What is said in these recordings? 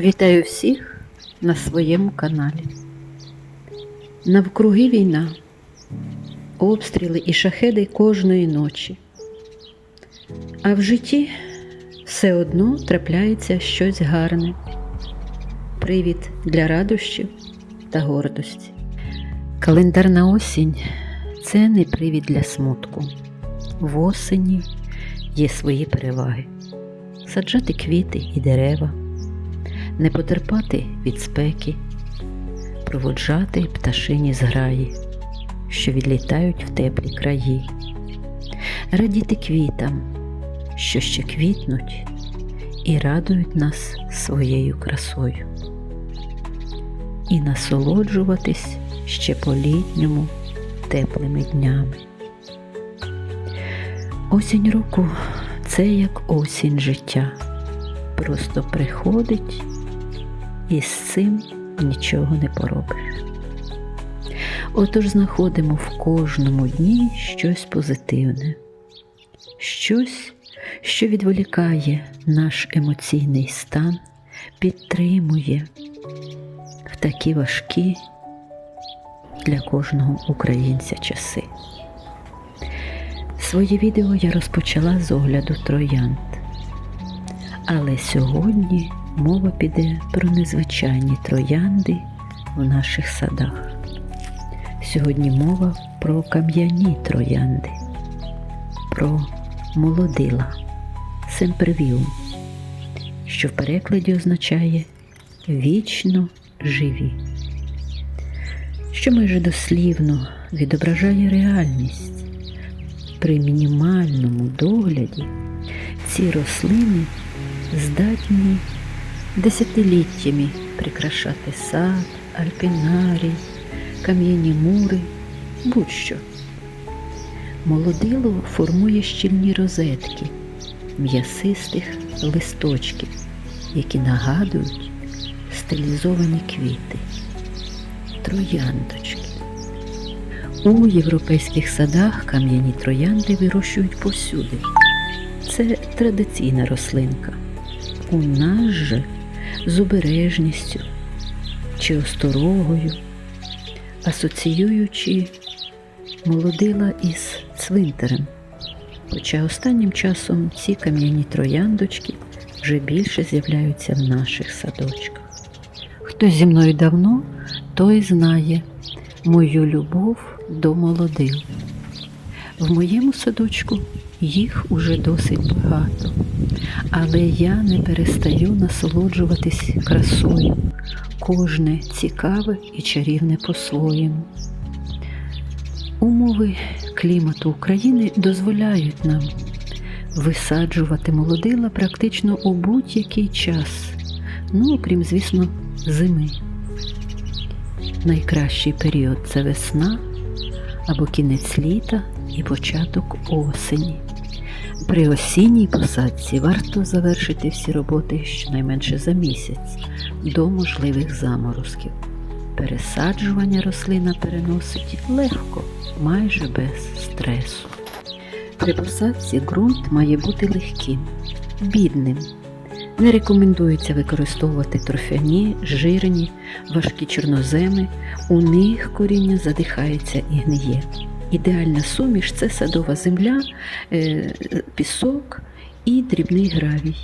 Вітаю всіх на своєму каналі. Навкруги війна, обстріли і шахеди кожної ночі. А в житті все одно трапляється щось гарне, привід для радощів та гордості. Календарна осінь це не привід для смутку. В осені є свої переваги: саджати квіти і дерева не потерпати від спеки, проводжати пташині зграї, що відлітають в теплі краї, радіти квітам, що ще квітнуть і радують нас своєю красою, і насолоджуватись ще по літньому теплими днями. Осінь року це як осінь життя. Просто приходить і з цим нічого не поробиш. Отож знаходимо в кожному дні щось позитивне, щось, що відволікає наш емоційний стан, підтримує в такі важкі для кожного українця часи. Своє відео я розпочала з огляду троянд. Але сьогодні мова піде про незвичайні троянди в наших садах. Сьогодні мова про кам'яні троянди, про молодила семпервіум, що в перекладі означає вічно живі, що майже дослівно відображає реальність. При мінімальному догляді ці рослини здатні десятиліттями прикрашати сад, альпінарій, кам'яні мури, будь-що. Молодило формує щільні розетки м'ясистих листочків, які нагадують стилізовані квіти, трояндочки. У європейських садах кам'яні троянди вирощують повсюди. Це традиційна рослинка. У нас же з обережністю чи осторогою, асоціюючи молодила із цвинтарем. Хоча останнім часом ці кам'яні трояндочки вже більше з'являються в наших садочках. Хто зі мною давно, той знає мою любов до молодил. В моєму садочку їх уже досить багато, але я не перестаю насолоджуватись красою, кожне цікаве і чарівне по-своєму. Умови клімату України дозволяють нам висаджувати молодила практично у будь-який час, ну окрім, звісно, зими. Найкращий період це весна або кінець літа і початок осені. При осінній посадці варто завершити всі роботи щонайменше за місяць до можливих заморозків. Пересаджування рослина переносить легко, майже без стресу. При посадці ґрунт має бути легким, бідним. Не рекомендується використовувати торфяні, жирні, важкі чорноземи, у них коріння задихається і гниє. Ідеальна суміш це садова земля, е, пісок і дрібний гравій.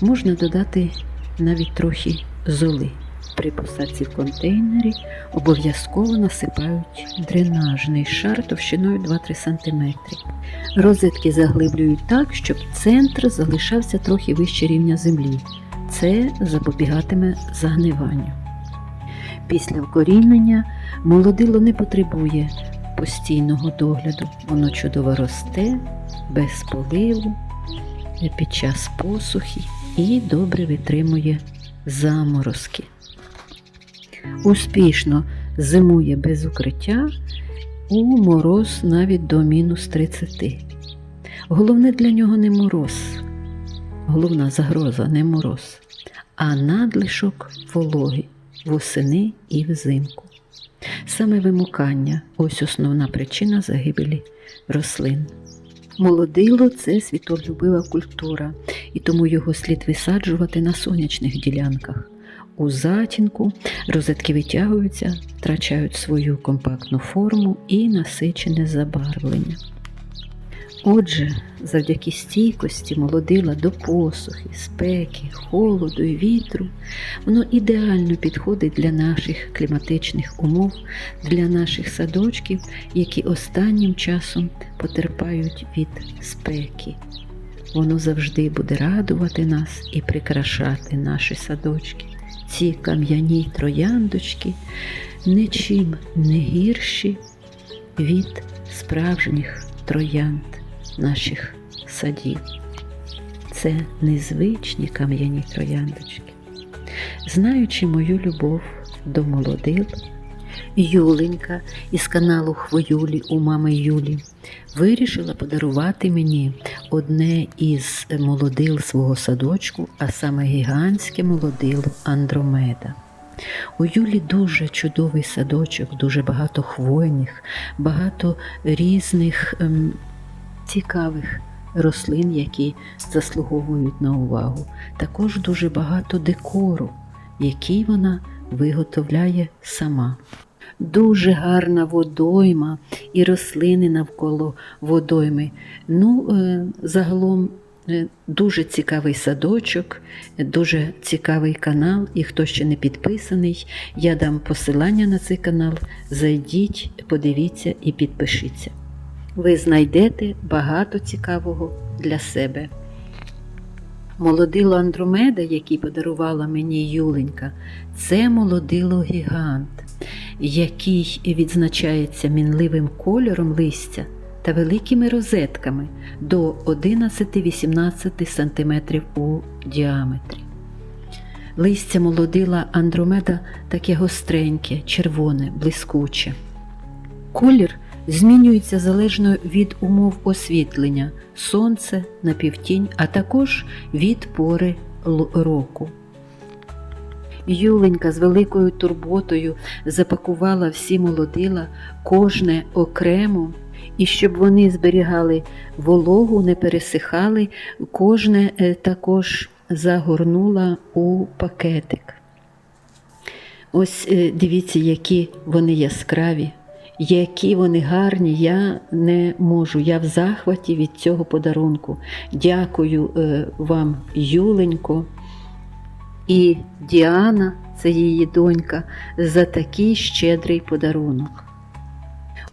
Можна додати навіть трохи золи. При посадці в контейнері обов'язково насипають дренажний шар товщиною 2-3 см. Розетки заглиблюють так, щоб центр залишався трохи вище рівня землі. Це запобігатиме загниванню. Після вкорінення молодило не потребує постійного догляду. Воно чудово росте, без поливу, під час посухи і добре витримує заморозки. Успішно зимує без укриття у мороз навіть до мінус 30. Головне для нього не мороз, головна загроза не мороз, а надлишок вологи восени і взимку. Саме вимукання ось основна причина загибелі рослин. Молодило це світолюбива культура, і тому його слід висаджувати на сонячних ділянках. У затінку розетки витягуються, втрачають свою компактну форму і насичене забарвлення. Отже, завдяки стійкості молодила до посухи, спеки, холоду і вітру, воно ідеально підходить для наших кліматичних умов, для наших садочків, які останнім часом потерпають від спеки. Воно завжди буде радувати нас і прикрашати наші садочки. Ці кам'яні трояндочки нічим не гірші від справжніх троянд наших садів. Це незвичні кам'яні трояндочки. Знаючи мою любов до молодил, Юленька із каналу Хвоюлі у мами Юлі вирішила подарувати мені одне із молодил свого садочку, а саме гігантське молодило Андромеда. У Юлі дуже чудовий садочок, дуже багато хвойних, багато різних ем, цікавих рослин, які заслуговують на увагу. Також дуже багато декору, який вона виготовляє сама. Дуже гарна водойма і рослини навколо водойми. Ну, е, загалом е, дуже цікавий садочок, дуже цікавий канал. І хто ще не підписаний, я дам посилання на цей канал. Зайдіть, подивіться і підпишіться. Ви знайдете багато цікавого для себе. Молодило Андромеда, який подарувала мені Юленька, це молодило гігант, який відзначається мінливим кольором листя та великими розетками до 11-18 см у діаметрі. Листя молодила Андромеда таке гостреньке, червоне, блискуче. Колір змінюється залежно від умов освітлення, сонце, напівтінь, а також від пори року. Юленька з великою турботою запакувала всі молодила, кожне окремо, і щоб вони зберігали вологу, не пересихали, кожне е, також загорнула у пакетик. Ось е, дивіться, які вони яскраві, які вони гарні, я не можу. Я в захваті від цього подарунку. Дякую е, вам, Юленько і Діана, це її донька, за такий щедрий подарунок.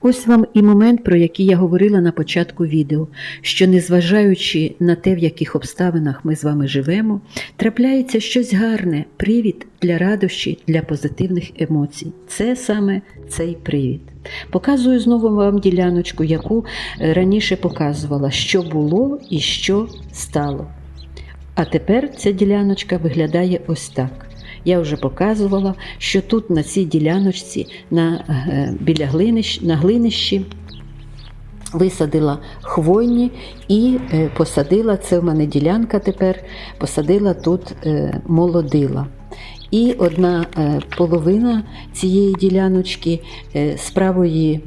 Ось вам і момент, про який я говорила на початку відео, що незважаючи на те, в яких обставинах ми з вами живемо, трапляється щось гарне, привід для радощі, для позитивних емоцій. Це саме цей привід. Показую знову вам діляночку, яку е, раніше показувала, що було і що стало. А тепер ця діляночка виглядає ось так. Я вже показувала, що тут на цій діляночці на, е, біля глинищ, на глинищі висадила хвойні і е, посадила, це в мене ділянка тепер, посадила тут е, молодила. І одна половина цієї діляночки з правої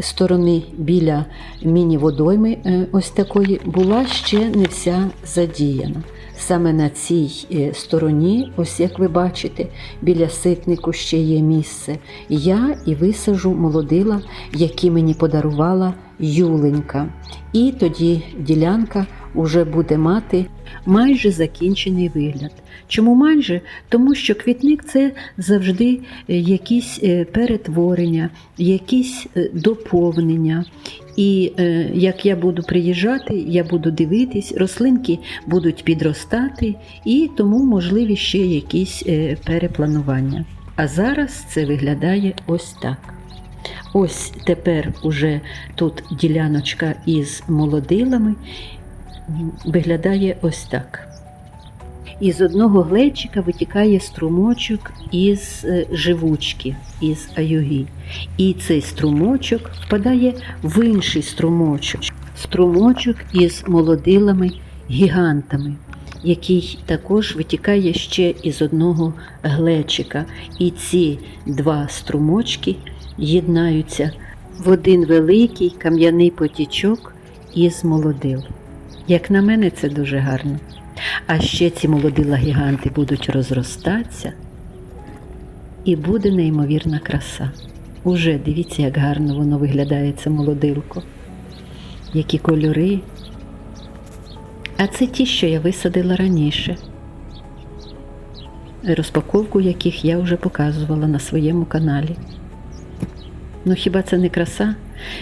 сторони біля міні-водойми ось такої була ще не вся задіяна. Саме на цій е, стороні, ось як ви бачите, біля ситнику ще є місце. Я і висажу молодила, які мені подарувала Юленька. І тоді ділянка вже буде мати майже закінчений вигляд. Чому майже? Тому що квітник це завжди якісь е, перетворення, якісь е, доповнення. І е, як я буду приїжджати, я буду дивитись, рослинки будуть підростати, і тому можливі ще якісь перепланування. А зараз це виглядає ось так. Ось тепер уже тут діляночка із молодилами виглядає ось так. Із одного глечика витікає струмочок із е, живучки, із аюги. І цей струмочок впадає в інший струмочок. Струмочок із молодилами гігантами, який також витікає ще із одного глечика. І ці два струмочки єднаються в один великий кам'яний потічок із молодил. Як на мене, це дуже гарно. А ще ці молодила гіганти будуть розростатися, і буде неймовірна краса. Уже дивіться, як гарно воно виглядає, це молодилко. Які кольори. А це ті, що я висадила раніше, розпаковку яких я вже показувала на своєму каналі. Ну хіба це не краса?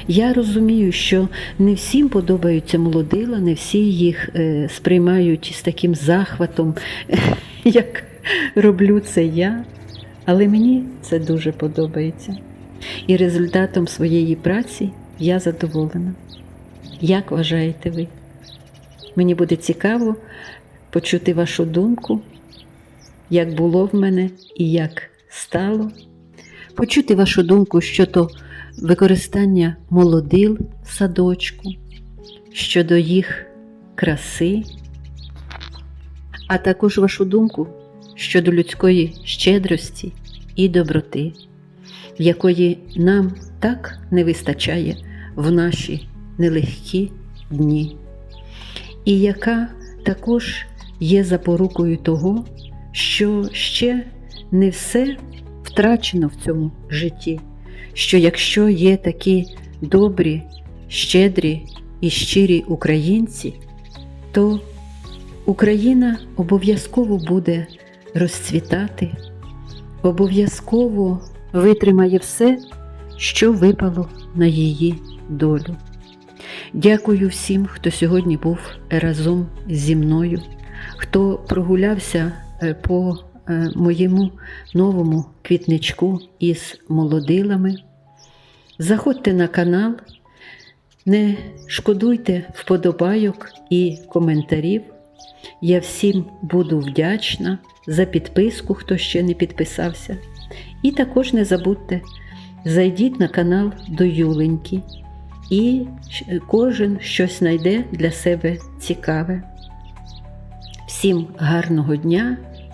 Я розумію, що не всім подобаються молодила, не всі їх е, сприймають з таким захватом, як роблю це я. Але мені це дуже подобається. І результатом своєї праці я задоволена. Як вважаєте ви? Мені буде цікаво почути вашу думку, як було в мене і як стало. Почути вашу думку щодо використання молодил в садочку, щодо їх краси, а також вашу думку щодо людської щедрості і доброти, якої нам так не вистачає в наші нелегкі дні, і яка також є запорукою того, що ще не все втрачено в цьому житті, що якщо є такі добрі, щедрі і щирі українці, то Україна обов'язково буде розцвітати, обов'язково витримає все, що випало на її долю. Дякую всім, хто сьогодні був разом зі мною, хто прогулявся е, по моєму новому квітничку із молодилами. Заходьте на канал, не шкодуйте вподобайок і коментарів. Я всім буду вдячна за підписку, хто ще не підписався. І також не забудьте, зайдіть на канал до Юленьки, і кожен щось знайде для себе цікаве. Всім гарного дня